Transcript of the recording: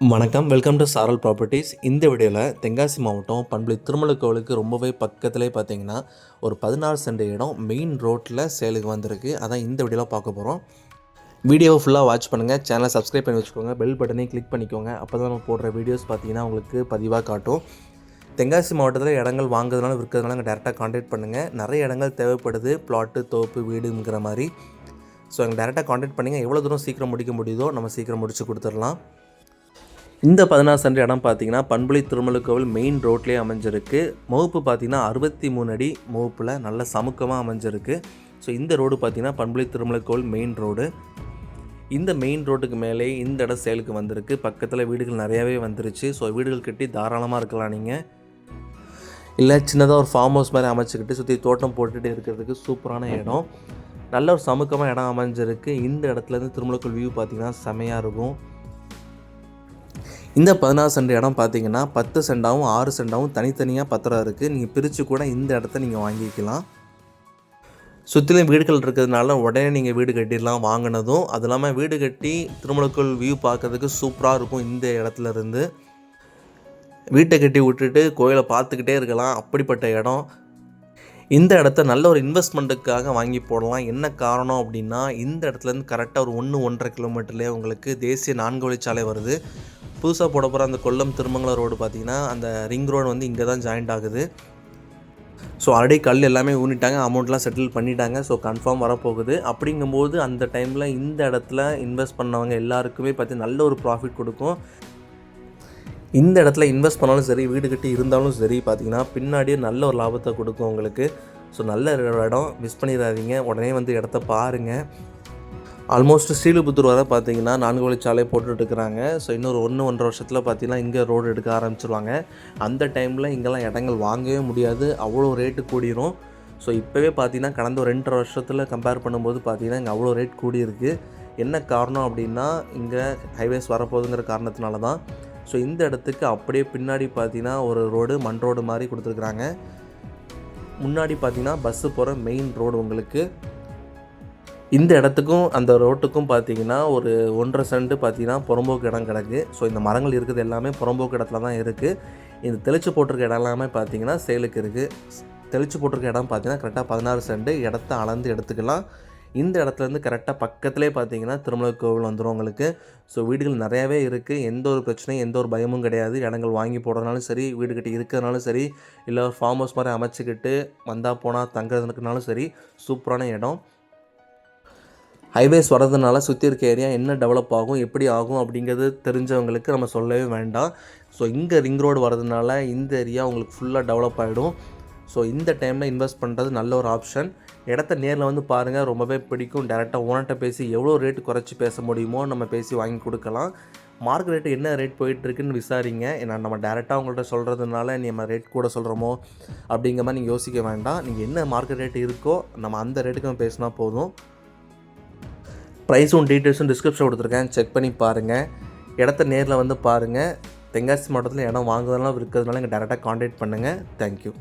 வணக்கம். Welcome to சாரல் properties இந்த வீடியோவில் தென்காசி மாவட்டம் பண்புளி திருமலை கோவிலுக்கு ரொம்பவே பக்கத்துலேயே பார்த்தீங்கன்னா ஒரு பதினாறு சென்ட் இடம் மெயின் ரோட்டில் சேலுக்கு வந்திருக்கு. அதான் இந்த வீடியோவில் பார்க்க போகிறோம் வீடியோவை ஃபுல்லாக வாட்ச் பண்ணுங்கள் சேனலை சப்ஸ்கிரைப் பண்ணி வச்சுக்கோங்க. பெல் பட்டனையும் கிளிக் பண்ணிக்கோங்க. அப்போ தான் நம்ம போடுற வீடியோஸ் பார்த்தீங்கன்னா உங்களுக்கு பதிவாக காட்டும். தென்காசி மாவட்டத்தில் இடங்கள் வாங்குறதுனால விற்கிறதுனால அங்கே டேரெக்டாக காண்டாக்ட் பண்ணுங்கள் நிறைய இடங்கள் தேவைப்படுது. பிளாட்டு தோப்பு வீடுங்கிற மாதிரி. ஸோ எங்கள் டேரெக்டாக காண்டாக்ட் பண்ணிங்க. எவ்வளோ தூரம் சீக்கிரம் முடிக்க முடியுதோ நம்ம சீக்கிரம் முடித்து கொடுத்துடலாம். இந்த பதினாறு சென்ற இடம் பார்த்தீங்கன்னா பண்புளி திருமலை கோவில் மெயின் ரோட்லேயே அமைஞ்சிருக்கு. முகப்பு பார்த்தீங்கன்னா அறுபத்தி மூணு அடி முகப்பில் நல்ல சமுக்கமாக அமைஞ்சிருக்கு. ஸோ இந்த ரோடு பார்த்தீங்கன்னா பண்புளி திருமலை கோவில் மெயின் ரோடு இந்த மெயின் ரோட்டுக்கு மேலே இந்த இடம் சேலுக்கு வந்திருக்கு. பக்கத்தில் வீடுகள் நிறையாவே வந்துருச்சு. ஸோ வீடுகள் கட்டி தாராளமாக இருக்கலாம் நீங்கள் இல்லை சின்னதாக ஒரு ஃபார்ம் ஹவுஸ் மாதிரி அமைச்சிக்கிட்டு சுற்றி தோட்டம் போட்டுகிட்டு இருக்கிறதுக்கு சூப்பரான இடம். நல்ல ஒரு சமுக்கமாக இடம் அமைஞ்சிருக்கு. இந்த இடத்துலேருந்து திருமலைக்கோள் வியூ பார்த்திங்கன்னா செமையாக இருக்கும். இந்த பதினாறு சென்ட் இடம் பார்த்தீங்கன்னா பத்து சென்டாகவும் ஆறு சென்டாகவும் தனித்தனியாக பத்திரம் இருக்குது நீங்கள் பிரித்து கூட இந்த இடத்த நீங்கள் வாங்கிக்கலாம். சுற்றிலும் வீடுகள் இருக்கிறதுனால உடனே நீங்கள் வீடு கட்டிடலாம் வாங்கினதும். அது இல்லாமல் வீடு கட்டி திருமணக்குள் வியூ பார்க்கறதுக்கு சூப்பராக இருக்கும் இந்த இடத்துல இருந்து. வீட்டை கட்டி விட்டுட்டு கோயிலை பார்த்துக்கிட்டே இருக்கலாம். அப்படிப்பட்ட இடம். இந்த இடத்த நல்ல ஒரு இன்வெஸ்ட்மெண்ட்டுக்காக வாங்கி போடலாம். என்ன காரணம் அப்படின்னா இந்த இடத்துலேருந்து கரெக்டாக ஒரு ஒன்று ஒன்றரை கிலோமீட்டர்லேயே உங்களுக்கு தேசிய நான்கு வழிச்சாலை வருது. புதுசாக போட போகிற அந்த கொல்லம் திருமங்கலம் ரோடு பார்த்தீங்கன்னா அந்த ரிங் ரோடு வந்து இங்கே தான் ஜாயிண்ட் ஆகுது. ஸோ ஆல்ரெடி கல் எல்லாமே ஊனிட்டாங்க அமௌண்ட்லாம் செட்டில் பண்ணிட்டாங்க ஸோ கன்ஃபார்ம் வரப்போகுது. அப்படிங்கும்போது அந்த டைமில் இந்த இடத்துல இன்வெஸ்ட் பண்ணவங்க எல்லாருக்குமே பார்த்து நல்ல ஒரு ப்ராஃபிட் கொடுக்கும். இந்த இடத்துல இன்வெஸ்ட் பண்ணாலும் சரி வீடு கட்டி இருந்தாலும் சரி பார்த்தீங்கன்னா பின்னாடியே நல்ல ஒரு லாபத்தை கொடுக்கும் உங்களுக்கு. ஸோ நல்ல இடம் மிஸ் பண்ணிடாதீங்க. உடனே வந்து இடத்த பாருங்கள் ஆல்மோஸ்ட் ஸ்ரீலிபுத்தூர் வர பார்த்தீங்கன்னா நான்கு வழிச்சாலை போட்டுட்ருக்குறாங்க. ஸோ இன்னொரு ஒன்று ஒன்றரை வருஷத்தில் பார்த்தீங்கன்னா இங்கே ரோடு எடுக்க ஆரம்பிச்சிருவாங்க. அந்த டைமில் இங்கெல்லாம் இடங்கள் வாங்கவே முடியாது. அவ்வளோ ரேட்டு கூடிரும். ஸோ இப்போவே பார்த்தீங்கன்னா கடந்த ஒரு ரெண்டரை வருஷத்தில் கம்பேர் பண்ணும்போது பார்த்தீங்கன்னா இங்கே அவ்வளோ ரேட் கூடியிருக்கு. என்ன காரணம் அப்படின்னா இங்கே ஹைவேஸ் வரப்போகுதுங்கிற காரணத்தினால தான் ஸோ இந்த இடத்துக்கு அப்படியே பின்னாடி பார்த்தீங்கன்னா ஒரு ரோடு மண் ரோடு மாதிரி கொடுத்துருக்குறாங்க. முன்னாடி பார்த்தீங்கன்னா பஸ்ஸு போகிற மெயின் ரோடு உங்களுக்கு. இந்த இடத்துக்கும் அந்த ரோட்டுக்கும் பார்த்தீங்கன்னா ஒரு ஒன்றரை சென்ட் பார்த்தீங்கன்னா புறம்போக்கு இடம் கிடக்கு. ஸோ இந்த மரங்கள் இருக்கிறது எல்லாமே புறம்போக்கு இடத்துல தான் இருக்குது இந்த தெளிச்சு போட்டிருக்க இடம் எல்லாமே பார்த்தீங்கன்னா சேலுக்கு இருக்குது தெளிச்சு போட்டிருக்க இடம் பார்த்தீங்கன்னா கரெக்டாக பதினாறு சென்ட். இடத்த அளந்து எடுத்துக்கலாம். இந்த இடத்துலேருந்து கரெக்டாக பக்கத்துலேயே பார்த்தீங்கன்னா திருமலை கோவில் வந்துடும் உங்களுக்கு. ஸோ வீடுகள் நிறையாவே இருக்குது எந்த ஒரு பிரச்சனையும் எந்த ஒரு பயமும் கிடையாது. இடங்கள் வாங்கி போடுறதுனாலும் சரி வீடு கட்டி இருக்கிறதுனாலும் சரி இல்லை ஃபார்ம் ஹவுஸ் மாதிரி அமைச்சிக்கிட்டு வந்தால் போனால் தங்குறதுக்குனாலும் சரி சூப்பரான இடம். ஹைவேஸ் வரதுனால சுற்றி இருக்க ஏரியா என்ன டெவலப் ஆகும் எப்படி ஆகும் அப்படிங்கிறது தெரிஞ்சவங்களுக்கு நம்ம சொல்லவே வேண்டாம். ஸோ இங்கே ரிங் ரோடு வரதுனால இந்த ஏரியா உங்களுக்கு ஃபுல்லாக டெவலப் ஆகிடும் ஸோ இந்த டைமில் இன்வெஸ்ட் பண்ணுறது நல்ல ஒரு ஆப்ஷன் இடத்த நேரில் வந்து பாருங்கள் ரொம்பவே பிடிக்கும். டேரெக்டாக ஓனர்கிட்ட பேசி எவ்வளோ ரேட் குறைச்சி பேச முடியுமோ நம்ம பேசி வாங்கி கொடுக்கலாம். மார்க் ரேட்டு என்ன ரேட் போயிட்டுருக்குன்னு விசாரிங்க. ஏன்னா நம்ம டேரெக்டாக உங்கள்கிட்ட சொல்கிறதுனால நம்ம ரேட் கூட சொல்கிறோமோ அப்படிங்கிற மாதிரி நீங்கள் யோசிக்க வேண்டாம். நீங்கள் என்ன மார்க்கெட் ரேட் இருக்கோ நம்ம அந்த ரேட்டுக்கு நம்ம பேசினா போதும். ப்ரைஸும் டீட்டெயில்ஸும் டிஸ்கிரிப்ஷன் கொடுத்துருக்கேன். செக் பண்ணி பாருங்கள் இடத்த நேரில் வந்து பாருங்கள் தென்காசி மாவட்டத்தில் இடம் வாங்குறதுனால இருக்கிறதுனால இங்கே டேரெக்டாக காண்டாக்ட் பண்ணுங்கள் தேங்க்யூ